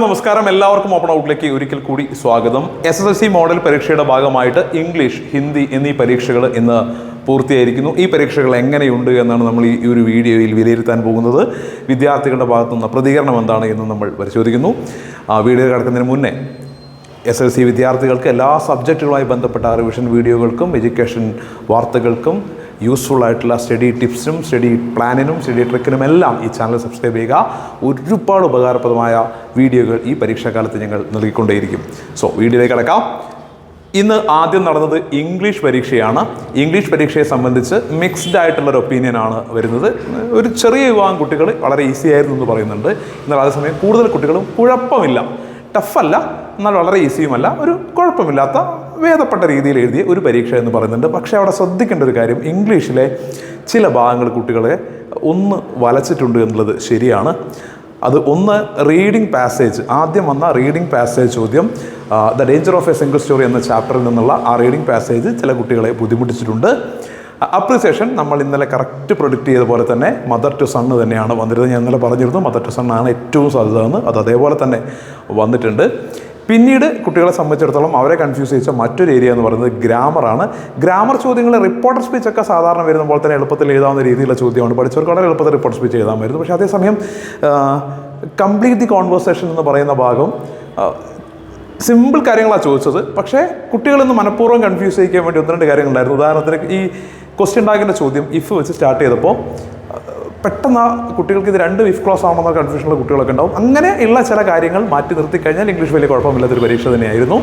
നമസ്കാരം. എല്ലാവർക്കും ഓപ്പൺ ഔട്ടിലേക്ക് ഒരിക്കൽ കൂടി സ്വാഗതം. S S L C model പരീക്ഷയുടെ ഭാഗമായിട്ട് ഇംഗ്ലീഷ് ഹിന്ദി എന്നീ പരീക്ഷകൾ ഇന്ന് പൂർത്തിയായിരിക്കുന്നു. ഈ പരീക്ഷകൾ എങ്ങനെയുണ്ട് എന്നാണ് നമ്മൾ ഈ ഒരു വീഡിയോയിൽ വിലയിരുത്താൻ പോകുന്നത്. വിദ്യാർത്ഥികളുടെ ഭാഗത്തുനിന്ന് പ്രതികരണം എന്താണ് എന്ന് നമ്മൾ പരിശോധിക്കുന്നു. ആ വീഡിയോ കിടക്കുന്നതിന് മുന്നേ എസ് എൽ സി വിദ്യാർത്ഥികൾക്ക് എല്ലാ സബ്ജക്റ്റുകളുമായി ബന്ധപ്പെട്ട റിവിഷൻ വീഡിയോകൾക്കും എഡ്യൂക്കേഷൻ വാർത്തകൾക്കും യൂസ്ഫുൾ ആയിട്ടുള്ള സ്റ്റഡി ടിപ്സിനും സ്റ്റഡി പ്ലാനിനും സ്റ്റഡി ട്രിക്കിനും എല്ലാം ഈ ചാനൽ സബ്സ്ക്രൈബ് ചെയ്യുക. ഒരുപാട് ഉപകാരപ്രദമായ വീഡിയോകൾ ഈ പരീക്ഷാകാലത്ത് ഞങ്ങൾ നൽകിക്കൊണ്ടേയിരിക്കും. സോ വീഡിയോയിലേക്ക് കിടക്കാം. ഇന്ന് ആദ്യം നടന്നത് ഇംഗ്ലീഷ് പരീക്ഷയാണ്. ഇംഗ്ലീഷ് പരീക്ഷയെ സംബന്ധിച്ച് മിക്സ്ഡ് ആയിട്ടുള്ളൊരു ഒപ്പീനിയനാണ് വരുന്നത്. ഒരു ചെറിയ വിഭാഗം കുട്ടികൾ വളരെ ഈസി ആയിരുന്നു എന്ന് പറയുന്നുണ്ട്. എന്നാൽ അതേസമയം കൂടുതൽ കുട്ടികളും കുഴപ്പമില്ല. ടഫല്ല എന്നാൽ വളരെ ഈസിയുമല്ല ഒരു കുഴപ്പമില്ലാത്ത ഭേദപ്പെട്ട രീതിയിൽ എഴുതിയ ഒരു പരീക്ഷ എന്ന് പറയുന്നുണ്ട്. പക്ഷേ അവിടെ ശ്രദ്ധിക്കേണ്ട ഒരു കാര്യം ഇംഗ്ലീഷിലെ ചില ഭാഗങ്ങൾ കുട്ടികളെ ഒന്ന് വലച്ചിട്ടുണ്ട് എന്നുള്ളത് ശരിയാണ്. അത് ഒന്ന് റീഡിംഗ് പാസേജ് ആദ്യം വന്ന റീഡിംഗ് പാസേജ് ചോദ്യം the danger of a single story എന്ന ചാപ്റ്ററിൽ നിന്നുള്ള ആ റീഡിംഗ് പാസേജ് ചില കുട്ടികളെ ബുദ്ധിമുട്ടിച്ചിട്ടുണ്ട്. അപ്രിസിയേഷൻ നമ്മൾ ഇന്നലെ കറക്റ്റ് പ്രൊഡിക്റ്റ് ചെയ്ത പോലെ തന്നെ മദർ ടു സണ്ണ് തന്നെയാണ് വന്നിരുന്നത്. ഞാൻ ഇന്നലെ പറഞ്ഞിരുന്നു മദർ ടു സണ്ണാണ് ഏറ്റവും സാധ്യത എന്ന് അത് അതേപോലെ തന്നെ വന്നിട്ടുണ്ട്. പിന്നീട് കുട്ടികളെ സംബന്ധിച്ചിടത്തോളം അവരെ കൺഫ്യൂസ് ചെയ്യിച്ച മറ്റൊരു ഏരിയ എന്ന് പറയുന്നത് ഗ്രാമറാണ് ഗ്രാമർ ചോദ്യങ്ങൾ റിപ്പോർട്ടർ സ്പീച്ച് ഒക്കെ സാധാരണ വരുന്ന പോലെ തന്നെ എളുപ്പത്തിൽ എഴുതാവുന്ന രീതിയിലുള്ള ചോദ്യമാണ്. പഠിച്ചവർക്ക് വളരെ എളുപ്പത്തിൽ റിപ്പോർട്ട് സ്പീച്ച് എഴുതാമായിരുന്നു പക്ഷേ അതേസമയം കംപ്ലീറ്റ് ദി കോൺവേഴ്സേഷൻ എന്ന് പറയുന്ന ഭാഗം സിമ്പിൾ കാര്യങ്ങളാണ് ചോദിച്ചത്. പക്ഷേ കുട്ടികളിന്ന് മനഃപൂർവം കൺഫ്യൂസ് ചെയ്യിക്കാൻ വേണ്ടി ഒന്ന് രണ്ട് കാര്യങ്ങളുണ്ടായിരുന്നു. ഉദാഹരണത്തിന് ഈ ക്വസ്റ്റ്യൻ ടാഗിന്റെ ചോദ്യം ഇഫ് വെച്ച് സ്റ്റാർട്ട് ചെയ്തപ്പോൾ പെട്ടെന്ന് കുട്ടികൾക്ക് ഇത് രണ്ട് വിഫ് ക്ലോസ് ആണെന്ന കൺഫ്യൂഷനുള്ള കുട്ടികളൊക്കെ ഉണ്ടാവും. അങ്ങനെ ഉള്ള ചില കാര്യങ്ങൾ മാറ്റി നിർത്തി കഴിഞ്ഞാൽ ഇംഗ്ലീഷ് വലിയ കുഴപ്പമില്ലാത്തൊരു പരീക്ഷ തന്നെയായിരുന്നു.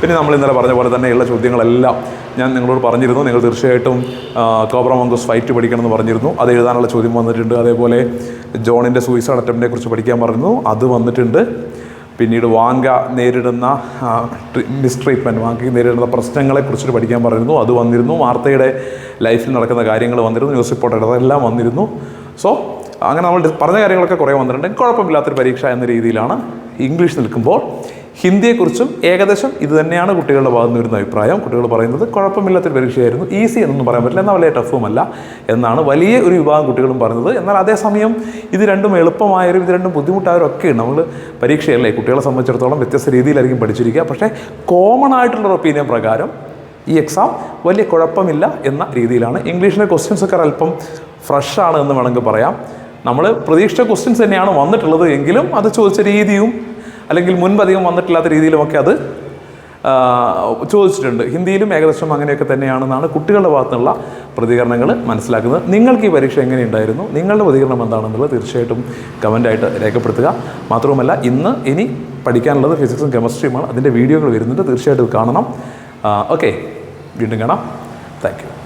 പിന്നെ നമ്മൾ ഇന്നലെ പറഞ്ഞ പോലെ തന്നെയുള്ള ചോദ്യങ്ങളെല്ലാം ഞാൻ നിങ്ങളോട് പറഞ്ഞിരുന്നു. നിങ്ങൾ തീർച്ചയായിട്ടും കോബ്ര മംഗോസ് ഫൈറ്റ് പഠിക്കണം എന്ന് പറഞ്ഞിരുന്നു. അത് എഴുതാനുള്ള ചോദ്യം വന്നിട്ടുണ്ട്. അതേപോലെ ജോണിന്റെ സൂയിസൈഡ് അറ്റംപ്റ്റിനെ കുറിച്ച് പഠിക്കാൻ പറഞ്ഞു അത് വന്നിട്ടുണ്ട്. പിന്നീട് വാങ്ക നേരിടുന്ന മിസ്ട്രീറ്റ്മെന്റ് വാങ്കി നേരിടുന്ന പ്രശ്നങ്ങളെക്കുറിച്ചിട്ട് പഠിക്കാൻ പറഞ്ഞിരുന്നു. അത് വന്നിരുന്നു. വാർത്തയുടെ ലൈഫിൽ നടക്കുന്ന കാര്യങ്ങൾ വന്നിരുന്നു. ന്യൂസ് റിപ്പോർട്ടർ അതെല്ലാം വന്നിരുന്നു. സോ അങ്ങനെ നമ്മൾ പറഞ്ഞ കാര്യങ്ങളൊക്കെ കുറേ വന്നിട്ടുണ്ട്. കുഴപ്പമില്ലാത്തൊരു പരീക്ഷ എന്ന രീതിയിലാണ് ഇംഗ്ലീഷ് നിൽക്കുമ്പോൾ. ഹിന്ദിയെക്കുറിച്ചും ഏകദേശം ഇത് തന്നെയാണ് കുട്ടികളുടെ ഭാഗത്ത് വരുന്ന അഭിപ്രായം. കുട്ടികൾ പറയുന്നത് കുഴപ്പമില്ലാത്തൊരു പരീക്ഷയായിരുന്നു. ഈസി എന്നൊന്നും പറയാൻ പറ്റില്ല. എന്നാൽ വലിയ ടഫുമല്ല എന്നാണ് വലിയ ഒരു വിഭാഗം കുട്ടികളും പറയുന്നത് എന്നാൽ അതേസമയം ഇത് രണ്ടും എളുപ്പമായവരും ഇത് രണ്ടും ബുദ്ധിമുട്ടായവരും ഒക്കെ നമ്മൾ പരീക്ഷയല്ലേ? കുട്ടികളെ സംബന്ധിച്ചിടത്തോളം വ്യത്യസ്ത രീതിയിലായിരിക്കും പഠിച്ചിരിക്കുക. പക്ഷേ കോമൺ ആയിട്ടുള്ള ഒപ്പീനിയൻ പ്രകാരം ഈ എക്സാം വലിയ കുഴപ്പമില്ല എന്ന രീതിയിലാണ്. ഇംഗ്ലീഷിലെ ക്വസ്റ്റ്യൻസ് ഒക്കെ അല്പം ഫ്രഷ് ആണ് എന്ന് വേണമെങ്കിൽ പറയാം. നമ്മൾ പ്രതീക്ഷ ക്വസ്റ്റ്യൻസ് തന്നെയാണ് വന്നിട്ടുള്ളത് എങ്കിലും അത് ചോദിച്ച രീതിയും അല്ലെങ്കിൽ മുൻപധികം വന്നിട്ടില്ലാത്ത രീതിയിലുമൊക്കെ അത് ചോദിച്ചിട്ടുണ്ട്. ഹിന്ദിയിലും ഏകദേശം അങ്ങനെയൊക്കെ തന്നെയാണെന്നാണ് കുട്ടികളുടെ ഭാഗത്തുനിന്നുള്ള പ്രതികരണങ്ങൾ മനസ്സിലാക്കുന്നത്. നിങ്ങൾക്ക് ഈ പരീക്ഷ എങ്ങനെയുണ്ടായിരുന്നു? നിങ്ങളുടെ പ്രതികരണം എന്താണെന്നുള്ളത് തീർച്ചയായിട്ടും കമന്റായിട്ട് രേഖപ്പെടുത്തുക. മാത്രവുമല്ല ഇന്ന് ഇനി പഠിക്കാനുള്ളത് ഫിസിക്സും കെമിസ്ട്രിയുമാണ് അതിന്റെ വീഡിയോകൾ വരുന്നുണ്ട്. തീർച്ചയായിട്ടും കാണണം. ഓക്കെ വീണ്ടും കാണാം. താങ്ക്